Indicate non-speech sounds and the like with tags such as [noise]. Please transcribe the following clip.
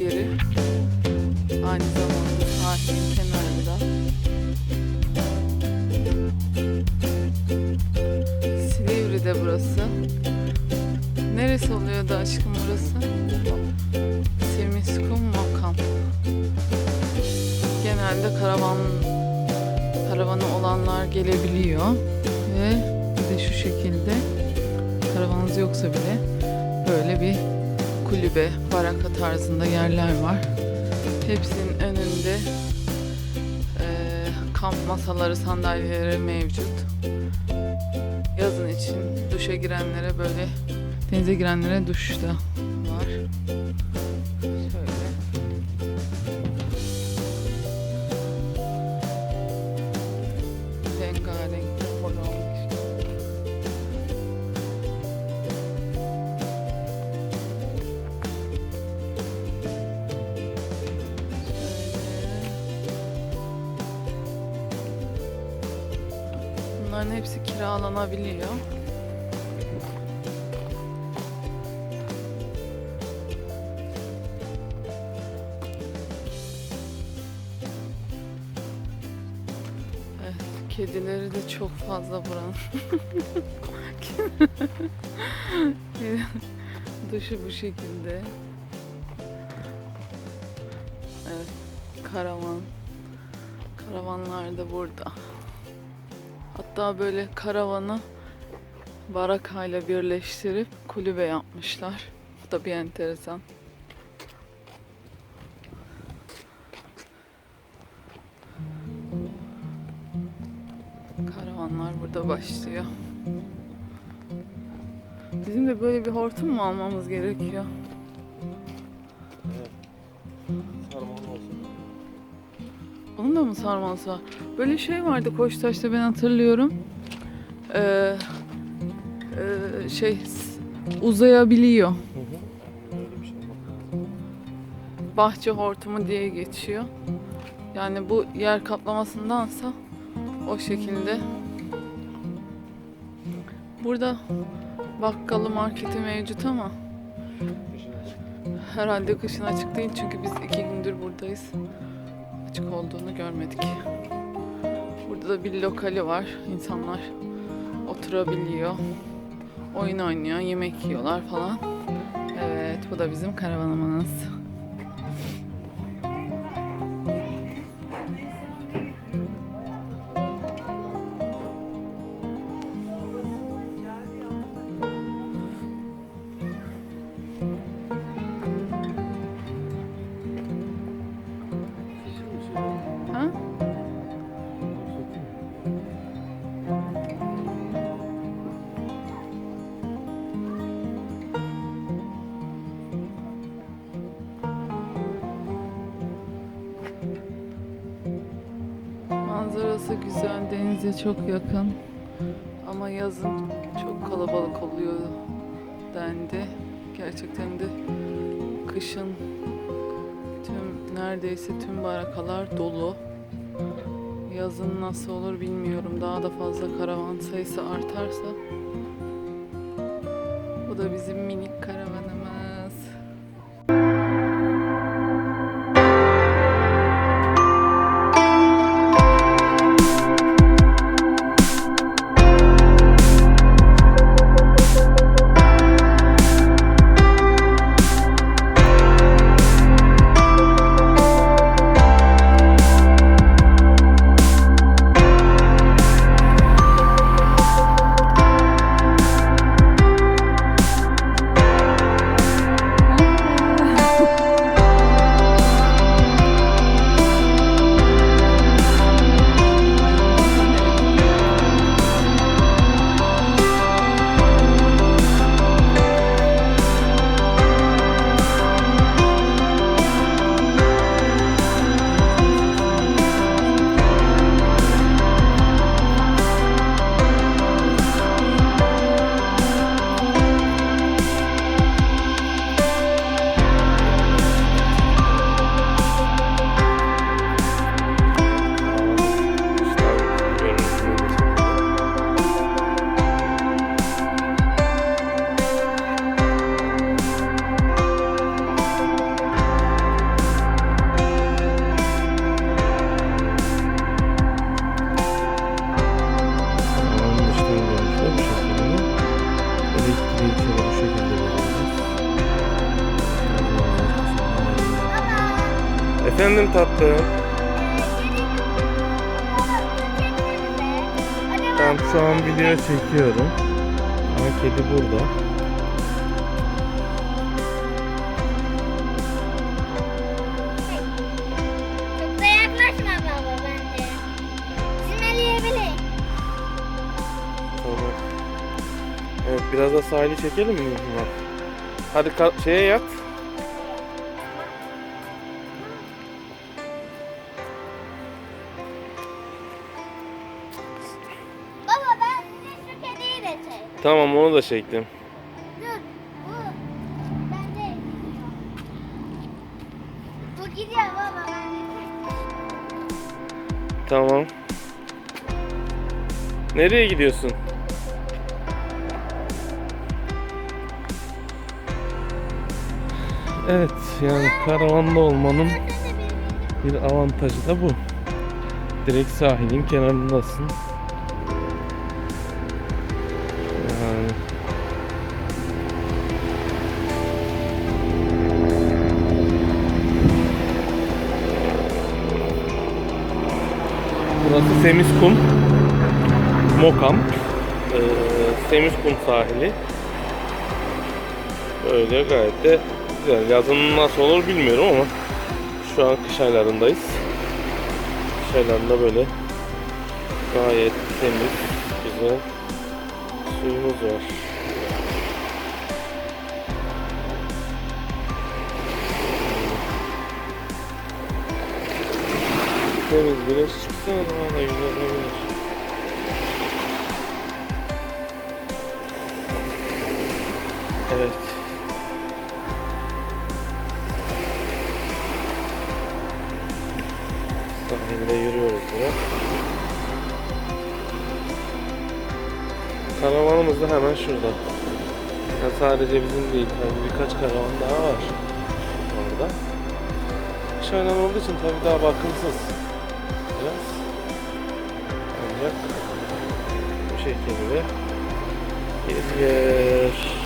yeri. Aynı zamanda sahilin kenarında. Silivri'de burası. Neresi oluyordu aşkım burası? Semiskum Makam. Genelde karavan karavanı olanlar gelebiliyor ve bir de şu şekilde karavanınız yoksa bile böyle bir kulübe, baraka tarzında yerler var. Hepsinin önünde eee, kamp masaları, sandalyeleri mevcut. Yazın için duşa girenlere böyle denize girenlere duş Bunların hepsi kiralanabiliyor. Evet, kedileri de çok fazla buranın. [laughs] Dışı bu şekilde. Evet, karavan. Karavanlar da burada. Hatta böyle karavanı barakayla birleştirip kulübe yapmışlar. Bu da bir enteresan. Karavanlar burada başlıyor. Bizim de böyle bir hortum mu almamız gerekiyor? Sarmalı olsun. Onun da mı sarması var? Böyle şey vardı Koçtaş'ta ben hatırlıyorum. Ee, e, şey uzayabiliyor. Bahçe hortumu diye geçiyor. Yani bu yer kaplamasındansa o şekilde. Burada bakkalı marketi mevcut ama herhalde kışın açık değil çünkü biz iki gündür buradayız. Açık olduğunu görmedik. Burada da bir lokali var. İnsanlar oturabiliyor. Oyun oynuyor, yemek yiyorlar falan. Evet, bu da bizim karavanımız. Manzarası güzel, denize çok yakın. Ama yazın çok kalabalık oluyor dendi. Gerçekten de kışın tüm neredeyse tüm barakalar dolu. Yazın nasıl olur bilmiyorum. Daha da fazla karavan sayısı artarsa. Bu da bizim minik karavanımız. Efendim tatlım. Tamam şu an video çekiyorum. Ama kedi burada. Evet biraz da sahili çekelim mi? Hadi ka- şeye yat. Tamam onu da çektim. Dur. Bu gidiyor. Bu gidiyor baba ben de çek. Tamam. Nereye gidiyorsun? Evet yani karavanda olmanın bir avantajı da bu. Direkt sahilin kenarındasın. Burası Semizkum. Mokam. Ee, Semizkum sahili. Böyle gayet de güzel. Yazın nasıl olur bilmiyorum ama şu an kış aylarındayız. Kış aylarında böyle gayet temiz, güzel suyumuz var. Güneş çıksa daha da güzel olabilir. Evet. Sahilde yürüyoruz biraz. Karavanımız da hemen şurada. Yani sadece bizim değil, tabii birkaç karavan daha var orada. Dışarıdan olduğu için tabii daha bakımsız. Biraz. Ancak bu şekilde geziyor.